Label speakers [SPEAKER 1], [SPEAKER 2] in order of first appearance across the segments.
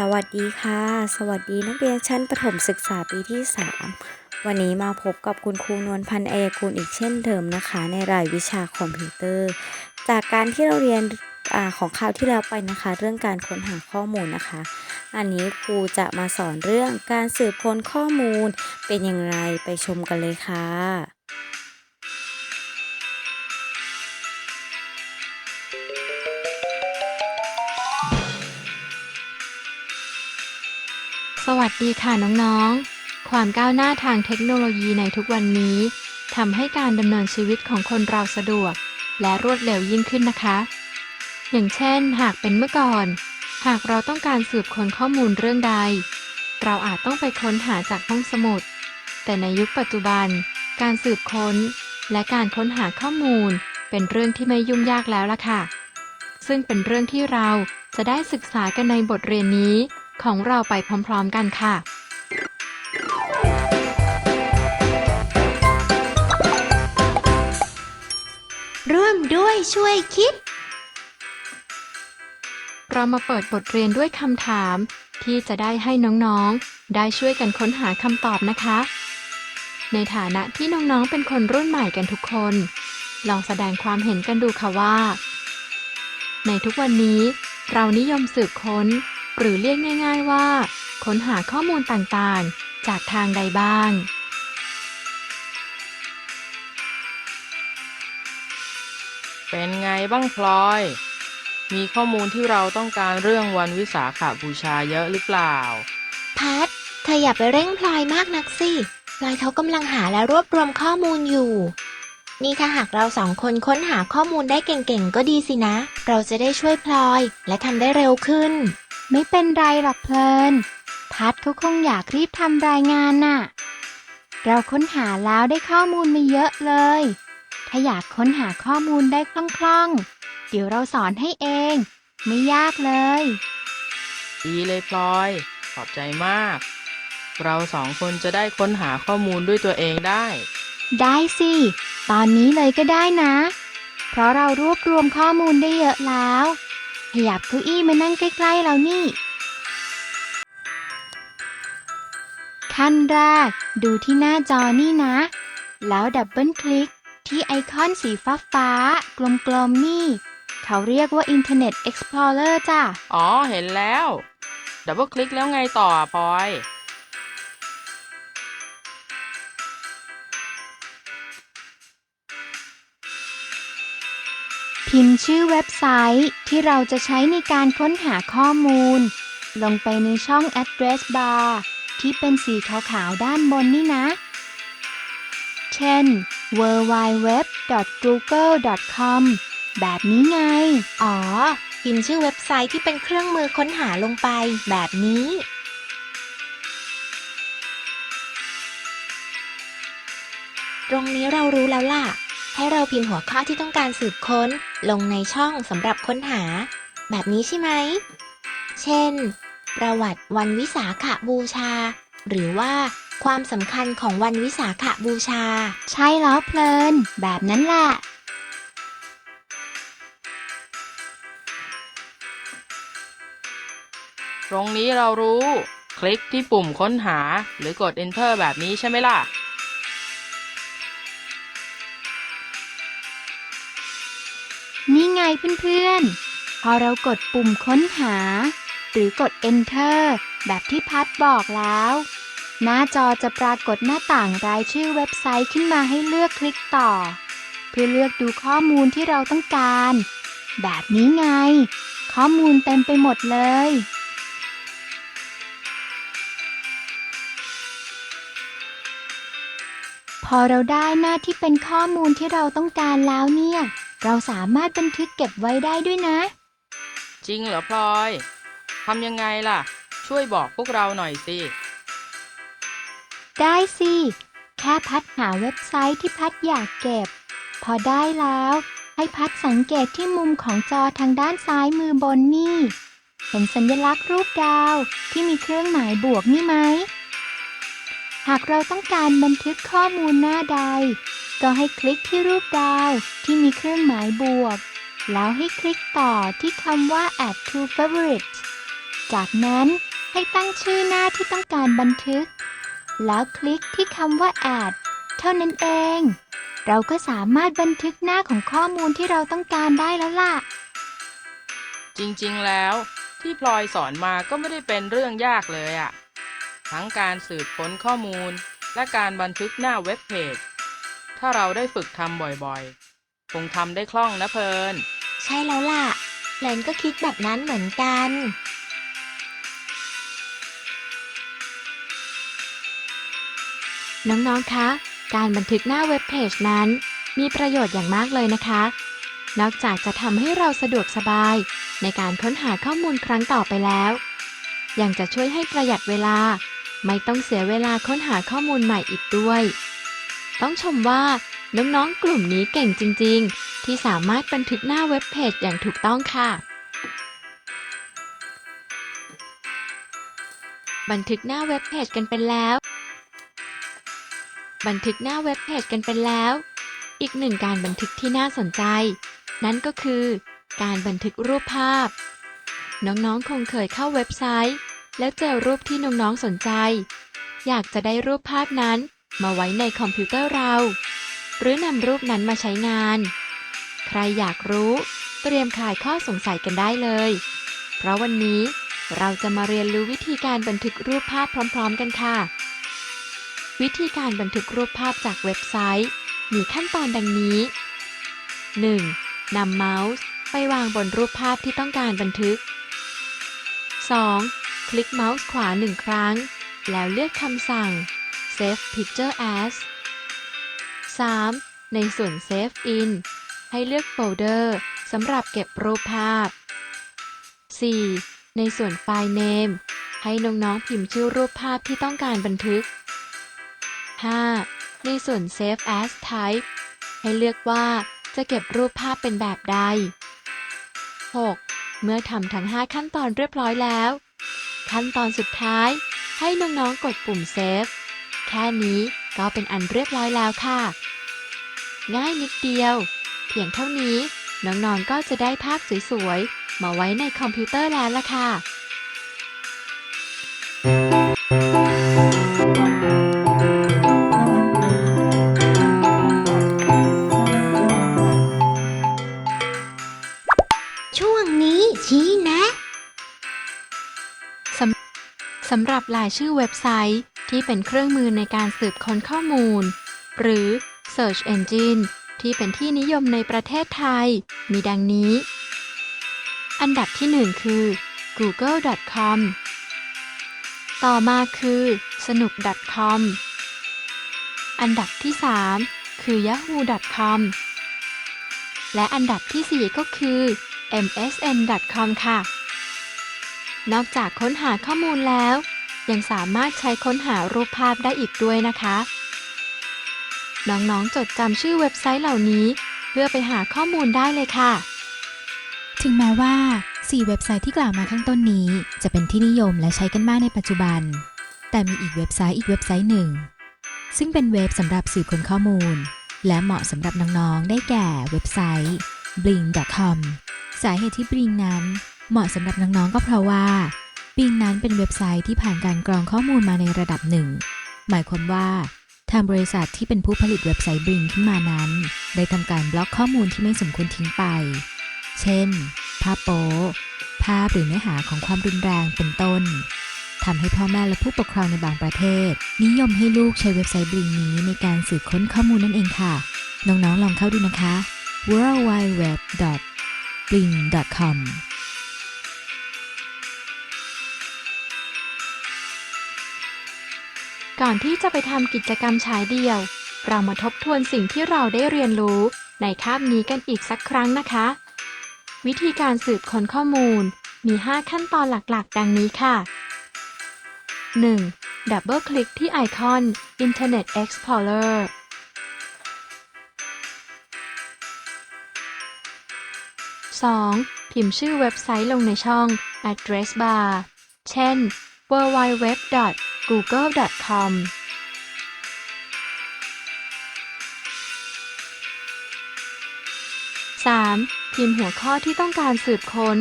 [SPEAKER 1] สวัสดีค่ะ สวัสดีนักเรียนชั้นประถมศึกษาปีที่ 3 วันนี้มาพบกับคุณครูนวลพันธ์อัยกุลอีกเช่นเดิมนะคะ ในรายวิชาคอมพิวเตอร์ จากการที่เราเรียนอของคราวที่แล้วไปนะคะ เรื่องการค้นหาข้อมูลนะคะ อันนี้ครูจะมาสอนเรื่องการสืบค้นข้อมูลเป็นอย่างไรไปชมกันเลยค่ะ
[SPEAKER 2] วัสดีค่ะน้องๆ ความก้าวหน้าทางเทคโนโลยีในทุกวันนี้ทำให้การดำเนินชีวิตของคนเราสะดวก และรวดเร็วยิ่งขึ้นนะคะ อย่างเช่น หากเป็นเมื่อก่อน หากเราต้องการสืบค้นข้อมูลเรื่องใด เราอาจต้องไปค้นหาจากห้องสมุด แต่ในยุคปัจจุบัน การสืบค้น และการค้นหาข้อมูล เป็นเรื่องที่ไม่ยุ่งยากแล้วล่ะค่ะ ซึ่งเป็นเรื่องที่เราจะได้ศึกษากันในบทเรียนนี้ ของเราไปพร้อมๆกันค่ะ
[SPEAKER 3] ร่วมด้วยช่วยคิด
[SPEAKER 2] เรามาเปิดบทเรียนด้วยคำถาม ที่จะได้ให้น้องๆ ได้ช่วยกันค้นหาคำตอบนะคะ ในฐานะที่น้องๆ เป็นคนรุ่นใหม่กันทุกคน ลองแสดงความเห็นกันดูค่ะว่า ในทุกวันนี้เรานิยมสืบค้น หรือเรียกง่าย ๆว่า ค้นหาข้อมูลต่างๆ จากทางใดบ้าง
[SPEAKER 4] เป็นไงบ้างพลอย มีข้อมูลที่เราต้องการเรื่องวันวิสาขบูชาเยอะหรือเปล่า
[SPEAKER 3] พัดเธออย่าไปเร่งพลอยมากนักสิ พลอยเขากำลังหาและรวบรวมข้อมูลอยู่ นี่ถ้าหากเราสองคนค้นหาข้อมูลได้เก่งๆ ก็ดีสินะ เราจะได้ช่วยพลอยและทำได้เร็วขึ้น
[SPEAKER 5] ไม่เป็นไรหรอกเพลิน พัดเขาคงอยากรีบทำรายงานน่ะ เราค้นหาแล้วได้ข้อมูลมาเยอะเลย ถ้าอยากค้นหาข้อมูลได้คล่องๆ เดี๋ยวเราสอนให้เอง ไม่ยากเลย
[SPEAKER 4] ดีเลยพลอย ขอบใจมาก เราสองคนจะได้ค้นหาข้อมูลด้วยตัวเองได้
[SPEAKER 5] ได้สิ ตอนนี้เลยก็ได้นะ เพราะเรารวบรวมข้อมูลได้เยอะแล้ว ขยับเก้าอี้มานั่งใกล้ๆเรานี่ ขั้นแรก ดูที่หน้าจอนี่นะ แล้วดับเบิลคลิกที่ไอคอนสีฟ้าฟ้าๆกลมๆนี่ เขาเรียกว่า Internet Explorer จ้ะ
[SPEAKER 4] อ๋อ เห็นแล้ว ดับเบิลคลิกแล้วไงต่อพลอย
[SPEAKER 5] พิมพ์ชื่อเว็บไซต์ที่เราจะใช้ในการค้นหาข้อมูล ลงไปในช่อง address bar ที่เป็นสีขาวๆด้านบนนี่นะ เช่น www.google.com แบบนี้ไง
[SPEAKER 3] อ๋อ พิมพ์ชื่อเว็บไซต์ที่เป็นเครื่องมือค้นหาลงไปแบบนี้ ตรงนี้เรารู้แล้วล่ะ ให้เราพิมพ์หัวข้อที่ต้องการสืบค้น ลงในช่องสำหรับค้นหา แบบนี้ใช่ไหม เช่น ประวัติวันวิสาขบูชา หรือว่าความสำคัญของวันวิสาขบูชา
[SPEAKER 5] ใช่แล้วเพลิน แบบนั้นแหละ
[SPEAKER 4] ตรงนี้เรารู้ คลิกที่ปุ่มค้นหาหรือกด enter แบบนี้ใช่ไหมล่ะ
[SPEAKER 5] ไงเพื่อนๆ พอเรากดปุ่มค้นหา หรือกด Enter แบบที่พัดบอกแล้ว หน้าจอจะปรากฏหน้าต่างรายชื่อเว็บไซต์ขึ้นมาให้เลือกคลิกต่อ เพื่อเลือกดูข้อมูลที่เราต้องการ แบบนี้ไง ข้อมูลเต็มไปหมดเลยพอเราได้หน้าที่เป็นข้อมูลที่เราต้องการแล้วเนี่ย เราสามารถบันทึกเก็บไว้ได้ด้วยนะ
[SPEAKER 4] จริงเหรอพลอยทำยังไงล่ะ ช่วยบอกพวกเราหน่อยสิ
[SPEAKER 5] ได้สิ แค่พัดหาเว็บไซต์ที่พัดอยากเก็บ พอได้แล้ว ให้พัดสังเกตที่มุมของจอทางด้านซ้ายมือบนนี่ เห็นสัญลักษณ์รูปดาวที่มีเครื่องหมายบวกนี่ไหม หากเราต้องการบันทึกข้อมูลหน้าใด ก็ให้คลิกที่รูปดาวที่มีเครื่องหมายบวก แล้วให้คลิกต่อที่คำว่า add to favorites จากนั้นให้ตั้งชื่อหน้าที่ต้องการบันทึก แล้วคลิกที่คำว่า add เท่านั้นเอง เราก็สามารถบันทึกหน้าของข้อมูลที่เราต้องการได้แล้วล่ะ
[SPEAKER 4] จริงๆแล้วที่พลอยสอนมาก็ไม่ได้เป็นเรื่องยากเลยอะทั้งการสืบค้นข้อมูล และการบันทึกหน้าเว็บเพจ ถ้าเราได้ฝึกทำบ่อยๆ คงทำได้คล่องนะเพลิน
[SPEAKER 3] ใช่แล้วล่ะแลนก็คิดแบบนั้นเหมือนกัน
[SPEAKER 2] น้องๆ คะ การบันทึกหน้าเว็บเพจนั้น มีประโยชน์อย่างมากเลยนะคะ นอกจากจะทำให้เราสะดวกสบาย ในการค้นหาข้อมูลครั้งต่อไปแล้ว ยังจะช่วยให้ประหยัดเวลา ไม่ต้องเสียเวลาค้นหาข้อมูลใหม่อีกด้วย ต้องชมว่าน้องๆกลุ่มนี้เก่งจริง ๆ ที่สามารถบันทึกหน้าเว็บเพจอย่างถูกต้องค่ะ บันทึกหน้าเว็บเพจกันเป็นแล้ว บันทึกหน้าเว็บเพจกันเป็นแล้ว อีกหนึ่งการบันทึกที่น่าสนใจ นั่นก็คือ การบันทึกรูปภาพ น้องๆคงเคยเข้าเว็บไซต์ แล้วเจอรูปที่น้องๆสนใจ อยากจะได้รูปภาพนั้น มาไว้ในคอมพิวเตอร์เรา หรือนำรูปนั้นมาใช้งาน ใครอยากรู้ เตรียมคลายข้อสงสัยกันได้เลย เพราะวันนี้เราจะมาเรียนรู้วิธีการบันทึกรูปภาพพร้อม ๆ กันค่ะ วิธีการบันทึกรูปภาพจากเว็บไซต์ มีขั้นตอนดังนี้ 1. นำเมาส์ไปวางบนรูปภาพที่ต้องการบันทึก 2. คลิกเมาส์ขวาหนึ่งครั้ง แล้วเลือกคำสั่ง Save Picture as 3. ในส่วน Save In ให้เลือกโฟลเดอร์สำหรับเก็บรูปภาพ 4. ในส่วนไฟล์ Name ให้น้องๆพิมพ์ชื่อรูปภาพที่ต้องการบันทึก 5. ในส่วน Save as Type ให้เลือกว่าจะเก็บรูปภาพเป็นแบบใด 6. เมื่อทำทั้ง 5 ขั้นตอนเรียบร้อยแล้ว ขั้นตอนสุดท้ายให้น้องๆกดปุ่ม Save ค่นี้ก็เป็นอันเรียบร้อยแล้วค่ะ ง่ายนิดเดียว เพียงเท่านี้น้องๆก็จะได้ภาพสวยๆ มาไว้ในคอมพิวเตอร์แล้วล่ะค่ะ
[SPEAKER 3] ช่วงนี้ชี้นะ
[SPEAKER 2] สำสำหรับรายชื่อเว็บไซต์ ที่เป็นเครื่องมือในการสืบค้นข้อมูล หรือ Search Engine ที่เป็นที่นิยมในประเทศไทย มีดังนี้ อันดับที่ 1 คือ google.com ต่อมาคือสนุก .com อันดับที่ 3 คือ yahoo.com และอันดับที่ 4 ก็คือ msn.com ค่ะ นอกจากค้นหาข้อมูลแล้ว ยังสามารถใช้ค้นหารูปภาพได้อีกด้วยนะคะ น้องๆจดจำชื่อเว็บไซต์เหล่านี้ เพื่อไปหาข้อมูลได้เลยค่ะ
[SPEAKER 6] ถึงแม้ว่า 4 เว็บไซต์ที่กล่าวมาข้างต้นนี้ จะเป็นที่นิยมและใช้กันมากในปัจจุบัน แต่มีอีกเว็บไซต์อีกเว็บไซต์หนึ่ง ซึ่งเป็นเว็บสำหรับสืบค้นข้อมูล และเหมาะสำหรับน้องๆได้แก่เว็บไซต์ bling.com สาเหตุที่ bling นั้นเหมาะสำหรับน้องๆก็เพราะว่า bling นั้นเป็นเว็บไซต์ที่ผ่านการกรองข้อมูลมาในระดับหนึ่ง หมายความว่าทางบริษัทที่เป็นผู้ผลิตเว็บไซต์ Bing ขึ้นมานั้น ได้ทำการบล็อกข้อมูลที่ไม่สมควรทิ้งไป เช่น ภาพโป๊ภาพหรือเนื้อหาของความรุนแรงเป็นต้นทำให้พ่อแม่และผู้ปกครองในบางประเทศ นิยมให้ลูกใช้เว็บไซต์ Bing นี้ในการสืบค้นข้อมูลนั่นเองค่ะ น้องๆลองเข้าดูนะคะ w w w b l i n g c o m
[SPEAKER 2] ก่อนที่จะไปทำกิจกรรมฉายเดี่ยว เรามาทบทวนสิ่งที่เราได้เรียนรู้ในคาบนี้กันอีกสักครั้งนะคะ วิธีการสืบค้นข้อมูลมี 5 ขั้นตอนหลักๆ ดังนี้ค่ะ 1. ดับเบิลคลิกที่ไอคอน Internet Explorer 2. พิมพ์ชื่อเว็บไซต์ลงในช่อง address bar เช่น www.google.com 3. พิมพ์หัวข้อที่ต้องการสืบค้น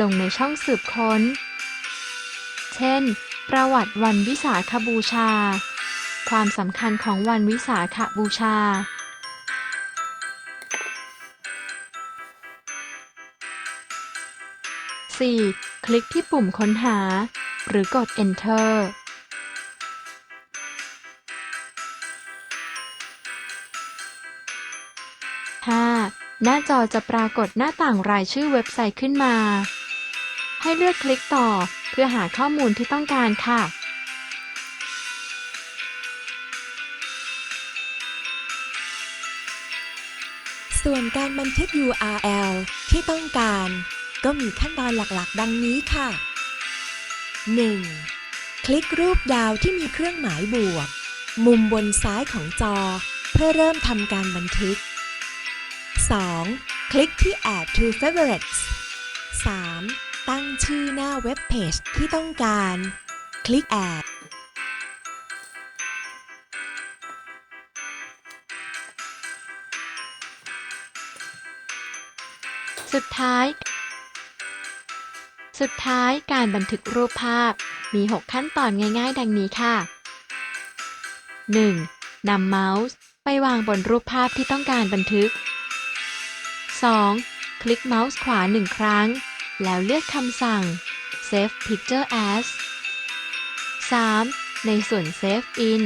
[SPEAKER 2] ลงในช่องสืบค้น เช่น ประวัติวันวิสาขบูชา ความสำคัญของวันวิสาขบูชา 4. คลิกที่ปุ่มค้นหา หรือกด Enter 5. หน้าจอจะปรากฏหน้าต่างรายชื่อเว็บไซต์ขึ้นมา ให้เลือกคลิกต่อเพื่อหาข้อมูลที่ต้องการค่ะ
[SPEAKER 7] ส่วนการบันทึก URL ที่ต้องการ ก็มีขั้นตอนหลักๆ ดังนี้ค่ะ 1. คลิกรูปดาวที่มีเครื่องหมายบวก มุมบนซ้ายของจอ เพื่อเริ่มทำการบันทึก 2. คลิกที่ Add to Favorites 3. ตั้งชื่อหน้าเว็บเพจที่ต้องการ คลิก Add
[SPEAKER 2] สุดท้าย สุดท้ายการบันทึกรูปภาพมี 6 ขั้นตอนง่าย ๆ ดังนี้ค่ะ 1. นำเมาส์ไปวางบนรูปภาพที่ต้องการบันทึก 2. คลิกเมาส์ขวาหนึ่งครั้ง แล้วเลือกคำสั่ง Save Picture as 3. ในส่วน Save In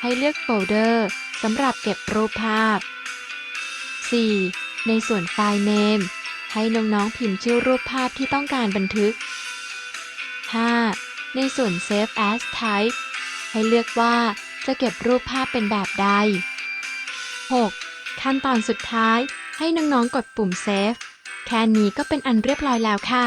[SPEAKER 2] ให้เลือกโฟลเดอร์สำหรับเก็บรูปภาพ 4. ในส่วนไฟล์ Name ให้น้องๆพิมพ์ชื่อรูปภาพที่ต้องการบันทึก 5. ในส่วน Save as Type ให้เลือกว่าจะเก็บรูปภาพเป็นแบบใด 6. ขั้นตอนสุดท้ายให้น้องๆกดปุ่ม Save แค่นี้ก็เป็นอันเรียบร้อยแล้วค่ะ